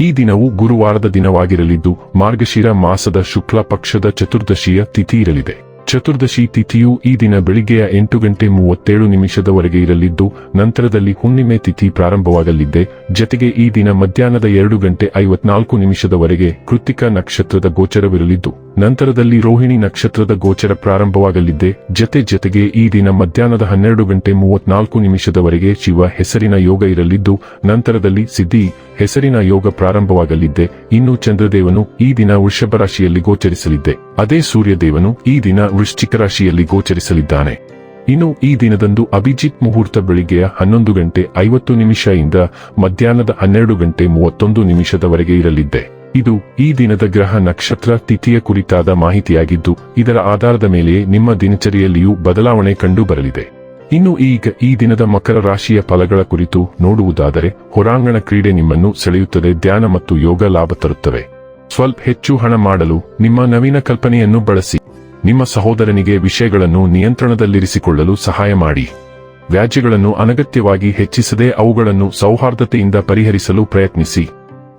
ಈ ದಿನವು ಗುರುವಾರದ ದಿನವಾಗಿರಲಿದ್ದು, ಮಾರ್ಗಶಿರ ಮಾಸದ ಶುಕ್ಲ ಪಕ್ಷದ ಚತುರ್ದಶಿಯ ತಿಥಿ ಇರಲಿದೆ. ಚತುರ್ದಶಿ ತಿಥಿಯು ಈ ದಿನ ಬೆಳಿಗ್ಗೆಯ ಎಂಟು ಗಂಟೆ ಮೂವತ್ತೇಳು ನಿಮಿಷದವರೆಗೆ ಇರಲಿದ್ದು, ನಂತರದಲ್ಲಿ ಹುಣ್ಣಿಮೆ ತಿಥಿ ಪ್ರಾರಂಭವಾಗಲಿದ್ದೆ ಜತೆಗೆ ಈ ದಿನ ಮಧ್ಯಾಹ್ನದ ಎರಡು ಗಂಟೆ ಐವತ್ನಾಲ್ಕು ನಿಮಿಷದವರೆಗೆ ಕೃತಿಕ ನಕ್ಷತ್ರದ ಗೋಚರವಿರಲಿದ್ದು ನಂತರದಲ್ಲಿ ರೋಹಿಣಿ ನಕ್ಷತ್ರದ ಗೋಚರ ಪ್ರಾರಂಭವಾಗಲಿದ್ದೆ ಜತೆ ಜತೆಗೆ ಈ ದಿನ ಮಧ್ಯಾಹ್ನದ ಹನ್ನೆರಡು ಗಂಟೆ ಮೂವತ್ನಾಲ್ಕು ನಿಮಿಷದವರೆಗೆ ಶಿವ ಹೆಸರಿನ ಯೋಗ ಇರಲಿದ್ದು, ನಂತರದಲ್ಲಿ ಸಿದ್ಧಿ ಹೆಸರಿನ ಯೋಗ ಪ್ರಾರಂಭವಾಗಲಿದ್ದೆ ಇನ್ನು ಚಂದ್ರದೇವನು ಈ ದಿನ ವೃಷಭ ರಾಶಿಯಲ್ಲಿ ಗೋಚರಿಸಲಿದ್ದೆ ಅದೇ ಸೂರ್ಯದೇವನು ಈ ದಿನ ವೃಶ್ಚಿಕ ರಾಶಿಯಲ್ಲಿ ಗೋಚರಿಸಲಿದ್ದಾನೆ. ಇನ್ನು ಈ ದಿನದಂದು ಅಭಿಜಿತ್ ಮುಹೂರ್ತ ಬೆಳಿಗ್ಗೆಯ ಹನ್ನೊಂದು ಗಂಟೆ ಐವತ್ತು ನಿಮಿಷದಿಂದ ಮಧ್ಯಾಹ್ನದ ಹನ್ನೆರಡು ಗಂಟೆ ಮೂವತ್ತೊಂದು ನಿಮಿಷದವರೆಗೆ ಇರಲಿದ್ದೆ ಇದು ಈ ದಿನದ ಗ್ರಹ ನಕ್ಷತ್ರ ತಿಥಿಯ ಕುರಿತಾದ ಮಾಹಿತಿಯಾಗಿದ್ದು, ಇದರ ಆಧಾರದ ಮೇಲೆಯೇ ನಿಮ್ಮ ದಿನಚರಿಯಲ್ಲಿಯೂ ಬದಲಾವಣೆ ಕಂಡು ಬರಲಿದೆ ಇನ್ನು ಈಗ ಈ ದಿನದ ಮಕರ ರಾಶಿಯ ಫಲಗಳ ಕುರಿತು ನೋಡುವುದಾದರೆ, ಹೊರಾಂಗಣ ಕ್ರೀಡೆ ನಿಮ್ಮನ್ನು ಸೆಳೆಯುತ್ತದೆ, ಧ್ಯಾನ ಮತ್ತು ಯೋಗ ಲಾಭ ತರುತ್ತವೆ. ಸ್ವಲ್ಪ ಹೆಚ್ಚು ಹಣ ಮಾಡಲು ನಿಮ್ಮ ನವೀನ ಕಲ್ಪನೆಯನ್ನು ಬಳಸಿ. ನಿಮ್ಮ ಸಹೋದರನಿಗೆ ವಿಷಯಗಳನ್ನು ನಿಯಂತ್ರಣದಲ್ಲಿರಿಸಿಕೊಳ್ಳಲು ಸಹಾಯ ಮಾಡಿ. ವ್ಯಾಜ್ಯಗಳನ್ನು ಅನಗತ್ಯವಾಗಿ ಹೆಚ್ಚಿಸದೆ ಅವುಗಳನ್ನು ಸೌಹಾರ್ದತೆಯಿಂದ ಪರಿಹರಿಸಲು ಪ್ರಯತ್ನಿಸಿ.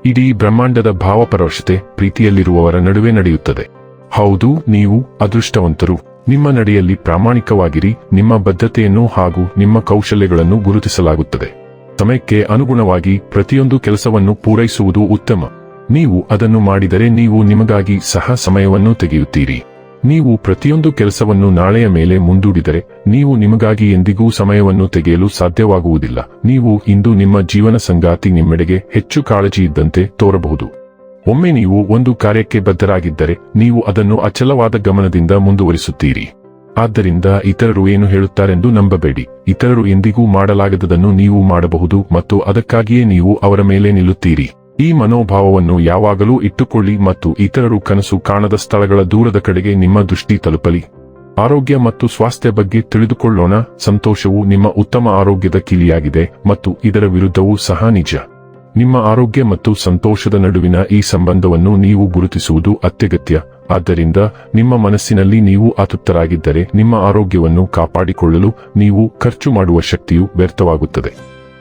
ಇಡೀ ಬ್ರಹ್ಮಾಂಡದ ಭಾವಪರವಶತೆ ಪ್ರೀತಿಯಲ್ಲಿರುವವರ ನಡುವೆ ನಡೆಯುತ್ತದೆ. ಹೌದು, ನೀವು ಅದೃಷ್ಟವಂತರು. ನಿಮ್ಮ ನಡೆಯಲ್ಲಿ ಪ್ರಾಮಾಣಿಕವಾಗಿರಿ, ನಿಮ್ಮ ಬದ್ಧತೆಯನ್ನು ಹಾಗೂ ನಿಮ್ಮ ಕೌಶಲ್ಯಗಳನ್ನು ಗುರುತಿಸಲಾಗುತ್ತದೆ. ಸಮಯಕ್ಕೆ ಅನುಗುಣವಾಗಿ ಪ್ರತಿಯೊಂದು ಕೆಲಸವನ್ನು ಪೂರೈಸುವುದು ಉತ್ತಮ. ನೀವು ಅದನ್ನು ಮಾಡಿದರೆ ನೀವು ನಿಮಗಾಗಿ ಸಹ ಸಮಯವನ್ನು ತೆಗೆಯುತ್ತೀರಿ. ನೀವು ಪ್ರತಿಯೊಂದು ಕೆಲಸವನ್ನು ನಾಳೆಯ ಮೇಲೆ ಮುಂದೂಡಿದರೆ, ನೀವು ನಿಮಗಾಗಿ ಎಂದಿಗೂ ಸಮಯವನ್ನು ತೆಗೆಯಲು ಸಾಧ್ಯವಾಗುವುದಿಲ್ಲ. ನೀವು ಇಂದು ನಿಮ್ಮ ಜೀವನ ಸಂಗಾತಿ ನಿಮ್ಮೆಡೆಗೆ ಹೆಚ್ಚು ಕಾಳಜಿ ಇದ್ದಂತೆ ತೋರಬಹುದು. ಒಮ್ಮೆ ನೀವು ಒಂದು ಕಾರ್ಯಕ್ಕೆ ಬದ್ಧರಾಗಿದ್ದರೆ, ನೀವು ಅದನ್ನು ಅಚಲವಾದ ಗಮನದಿಂದ ಮುಂದುವರಿಸುತ್ತೀರಿ. ಆದ್ದರಿಂದ ಇತರರು ಏನು ಹೇಳುತ್ತಾರೆಂದು ನಂಬಬೇಡಿ. ಇತರರು ಎಂದಿಗೂ ಮಾಡಲಾಗದದನ್ನು ನೀವು ಮಾಡಬಹುದು ಮತ್ತು ಅದಕ್ಕಾಗಿಯೇ ನೀವು ಅವರ ಮೇಲೆ ನಿಲ್ಲುತ್ತೀರಿ. ಈ ಮನೋಭಾವವನ್ನು ಯಾವಾಗಲೂ ಇಟ್ಟುಕೊಳ್ಳಿ ಮತ್ತು ಇತರರು ಕನಸು ಕಾಣದ ಸ್ಥಳಗಳ ದೂರದ ಕಡೆಗೆ ನಿಮ್ಮ ದೃಷ್ಟಿ ತಲುಪಲಿ. ಆರೋಗ್ಯ ಮತ್ತು ಸ್ವಾಸ್ಥ್ಯ ಬಗ್ಗೆ ತಿಳಿದುಕೊಳ್ಳೋಣ, ಸಂತೋಷವು ನಿಮ್ಮ ಉತ್ತಮ ಆರೋಗ್ಯದ ಕೀಲಿಯಾಗಿದೆ ಮತ್ತು ಇದರ ವಿರುದ್ಧವೂ ಸಹ ನಿಜ. ನಿಮ್ಮ ಆರೋಗ್ಯ ಮತ್ತು ಸಂತೋಷದ ನಡುವಿನ ಈ ಸಂಬಂಧವನ್ನು ನೀವು ಗುರುತಿಸುವುದು ಅತ್ಯಗತ್ಯ, ಆದ್ದರಿಂದ ನಿಮ್ಮ ಮನಸ್ಸಿನಲ್ಲಿ ನೀವು ಅತೃಪ್ತರಾಗಿದ್ದರೆ ನಿಮ್ಮ ಆರೋಗ್ಯವನ್ನು ಕಾಪಾಡಿಕೊಳ್ಳಲು ನೀವು ಖರ್ಚು ಮಾಡುವ ಶಕ್ತಿಯು ವ್ಯರ್ಥವಾಗುತ್ತದೆ.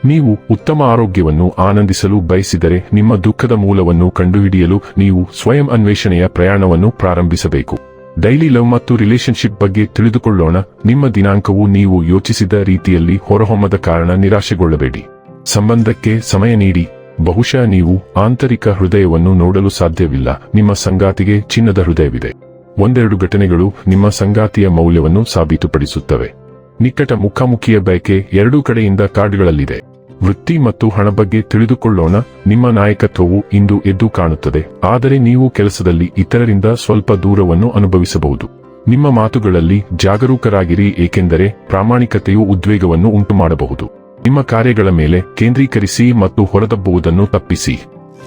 ನೀವು ಉತ್ತಮ ಆರೋಗ್ಯವನ್ನು ಆನಂದಿಸಲು ಬಯಸಿದರೆ ನಿಮ್ಮ ದುಃಖದ ಮೂಲವನ್ನು ಕಂಡುಹಿಡಿಯಲು ನೀವು ಸ್ವಯಂ ಅನ್ವೇಷಣೆಯ ಪ್ರಯಾಣವನ್ನು ಪ್ರಾರಂಭಿಸಬೇಕು. ಡೈಲಿ ಲವ್ ಮತ್ತು ರಿಲೇಶನ್ಶಿಪ್ ಬಗ್ಗೆ ತಿಳಿದುಕೊಳ್ಳೋಣ. ನಿಮ್ಮ ದಿನಾಂಕವು ನೀವು ಯೋಚಿಸಿದ ರೀತಿಯಲ್ಲಿ ಹೊರಹೊಮ್ಮದ ಕಾರಣ ನಿರಾಶೆಗೊಳ್ಳಬೇಡಿ. ಸಂಬಂಧಕ್ಕೆ ಸಮಯ ನೀಡಿ. ಬಹುಶಃ ನೀವು ಆಂತರಿಕ ಹೃದಯವನ್ನು ನೋಡಲು ಸಾಧ್ಯವಿಲ್ಲ. ನಿಮ್ಮ ಸಂಗಾತಿಗೆ ಚಿನ್ನದ ಹೃದಯವಿದೆ. ಒಂದೆರಡು ಘಟನೆಗಳು ನಿಮ್ಮ ಸಂಗಾತಿಯ ಮೌಲ್ಯವನ್ನು ಸಾಬೀತುಪಡಿಸುತ್ತವೆ. ನಿಕಟ ಮುಖಾಮುಖಿಯ ಬಯಕೆ ಎರಡೂ ಕಡೆಯಿಂದ ಕಾರ್ಡ್ಗಳಲ್ಲಿದೆ ವೃತ್ತಿ ಮತ್ತು ಹಣ ಬಗ್ಗೆ ತಿಳಿದುಕೊಳ್ಳೋಣ. ನಿಮ್ಮ ನಾಯಕತ್ವವು ಇಂದು ಎದ್ದು ಕಾಣುತ್ತದೆ. ಆದರೆ ನೀವು ಕೆಲಸದಲ್ಲಿ ಇತರರಿಂದ ಸ್ವಲ್ಪ ದೂರವನ್ನು ಅನುಭವಿಸಬಹುದು. ನಿಮ್ಮ ಮಾತುಗಳಲ್ಲಿ ಜಾಗರೂಕರಾಗಿರಿ, ಏಕೆಂದರೆ ಪ್ರಾಮಾಣಿಕತೆಯು ಉದ್ವೇಗವನ್ನು ಉಂಟುಮಾಡಬಹುದು. ನಿಮ್ಮ ಕಾರ್ಯಗಳ ಮೇಲೆ ಕೇಂದ್ರೀಕರಿಸಿ ಮತ್ತು ಹೊರದಬ್ಬುವುದನ್ನು ತಪ್ಪಿಸಿ.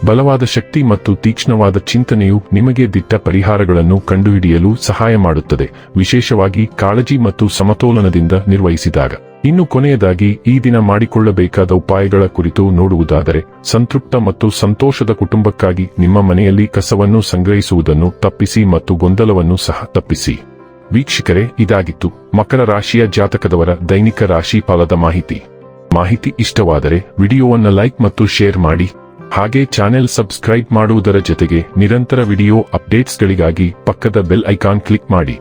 ಬಲವಾದ ಶಕ್ತಿ ಮತ್ತು ತೀಕ್ಷ್ಣವಾದ ಚಿಂತನೆಯು ನಿಮಗೆ ದಿಟ್ಟ ಪರಿಹಾರಗಳನ್ನು ಕಂಡುಹಿಡಿಯಲು ಸಹಾಯ ಮಾಡುತ್ತದೆ. ವಿಶೇಷವಾಗಿ ಕಾಳಜಿ ಮತ್ತು ಸಮತೋಲನದಿಂದ ನಿರ್ವಹಿಸಿದಾಗ. ಇನ್ನು ಕೊನೆಯದಾಗಿ ಈ ದಿನ ಮಾಡಿಕೊಳ್ಳಬೇಕಾದ ಉಪಾಯಗಳ ಕುರಿತು ನೋಡುವುದಾದರೆ, ಸಂತೃಪ್ತ ಮತ್ತು ಸಂತೋಷದ ಕುಟುಂಬಕ್ಕಾಗಿ ನಿಮ್ಮ ಮನೆಯಲ್ಲಿ ಕಸವನ್ನು ಸಂಗ್ರಹಿಸುವುದನ್ನು ತಪ್ಪಿಸಿ ಮತ್ತು ಗೊಂದಲವನ್ನು ಸಹ ತಪ್ಪಿಸಿ. ವೀಕ್ಷಕರೇ, ಇದಾಗಿತ್ತು ಮಕರ ರಾಶಿಯ ಜಾತಕದವರ ದೈನಿಕ ರಾಶಿ ಫಲದ ಮಾಹಿತಿ. ಮಾಹಿತಿ ಇಷ್ಟವಾದರೆ ವಿಡಿಯೋವನ್ನು ಲೈಕ್ ಮತ್ತು ಶೇರ್ ಮಾಡಿ. ಹಾಗೆ ಚಾನೆಲ್ ಸಬ್ಸ್ಕ್ರೈಬ್ ಮಾಡುವುದರ ಜೊತೆಗೆ ನಿರಂತರ ವಿಡಿಯೋ ಅಪ್ಡೇಟ್ಸ್ಗಳಿಗಾಗಿ ಪಕ್ಕದ ಬೆಲ್ ಐಕಾನ್ ಕ್ಲಿಕ್ ಮಾಡಿ.